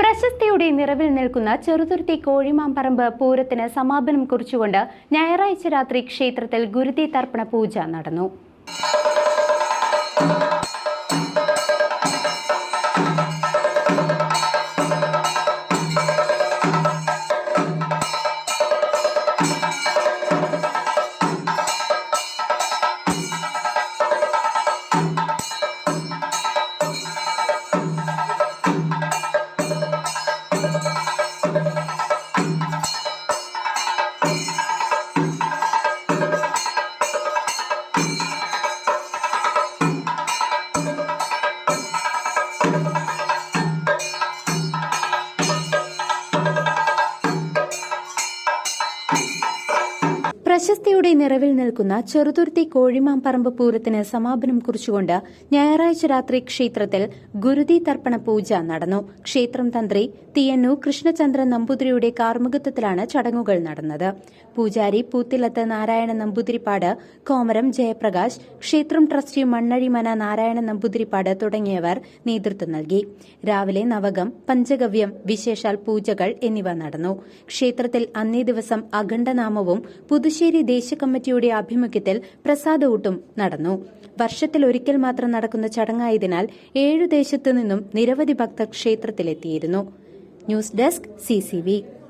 പ്രശസ്തിയുടെ നിറവിൽ നിൽക്കുന്ന ചെറുതുരുത്തി കോഴിമാമ്പറമ്പ് പൂരത്തിന് സമാപനം കുറിച്ചുകൊണ്ട് ഞായറാഴ്ച രാത്രി ക്ഷേത്രത്തിൽ ഗുരുതി തർപ്പണ പൂജ നടന്നു. പ്രശസ്തിയുടെ നിറവിൽ നിൽക്കുന്ന ചെറുതുരുത്തി കോഴിമാമ്പറമ്പ് പൂരത്തിന് സമാപനം കുറിച്ചുകൊണ്ട് ഞായറാഴ്ച രാത്രി ക്ഷേത്രത്തിൽ ഗുരുതി തർപ്പണ പൂജ നടന്നു. ക്ഷേത്രം തന്ത്രി തിയന്നു കൃഷ്ണചന്ദ്ര നമ്പൂതിരിയുടെ കാർമുകത്വത്തിലാണ് ചടങ്ങുകൾ നടന്നത്. പൂജാരി പൂത്തിലത്ത് നാരായണ നമ്പൂതിരിപ്പാട് കോമരം ജയപ്രകാശ് ക്ഷേത്രം ട്രസ്റ്റി മണ്ണഴിമന നാരായണ നമ്പൂതിരിപ്പാട് തുടങ്ങിയവർ നേതൃത്വം നൽകി. രാവിലെ നവകം പഞ്ചഗവ്യം വിശേഷാൽ പൂജകൾ എന്നിവ നടന്നു. ക്ഷേത്രത്തിൽ അന്നേ ദിവസം അഖണ്ഡനാമവും പുതുശ്ശേരി ദേശകമ്മിറ്റിയുടെ ആഭിമുഖ്യത്തിൽ പ്രസാദഊട്ടും നടന്നു. വർഷത്തിൽ ഒരിക്കൽ മാത്രം നടക്കുന്ന ചടങ്ങായതിനാൽ ഏഴു ദേശത്തു നിന്നും നിരവധി ഭക്തർ ക്ഷേത്രത്തിലെത്തിയിരുന്നു ന്യൂസ് ഡെസ്ക് സിസിവി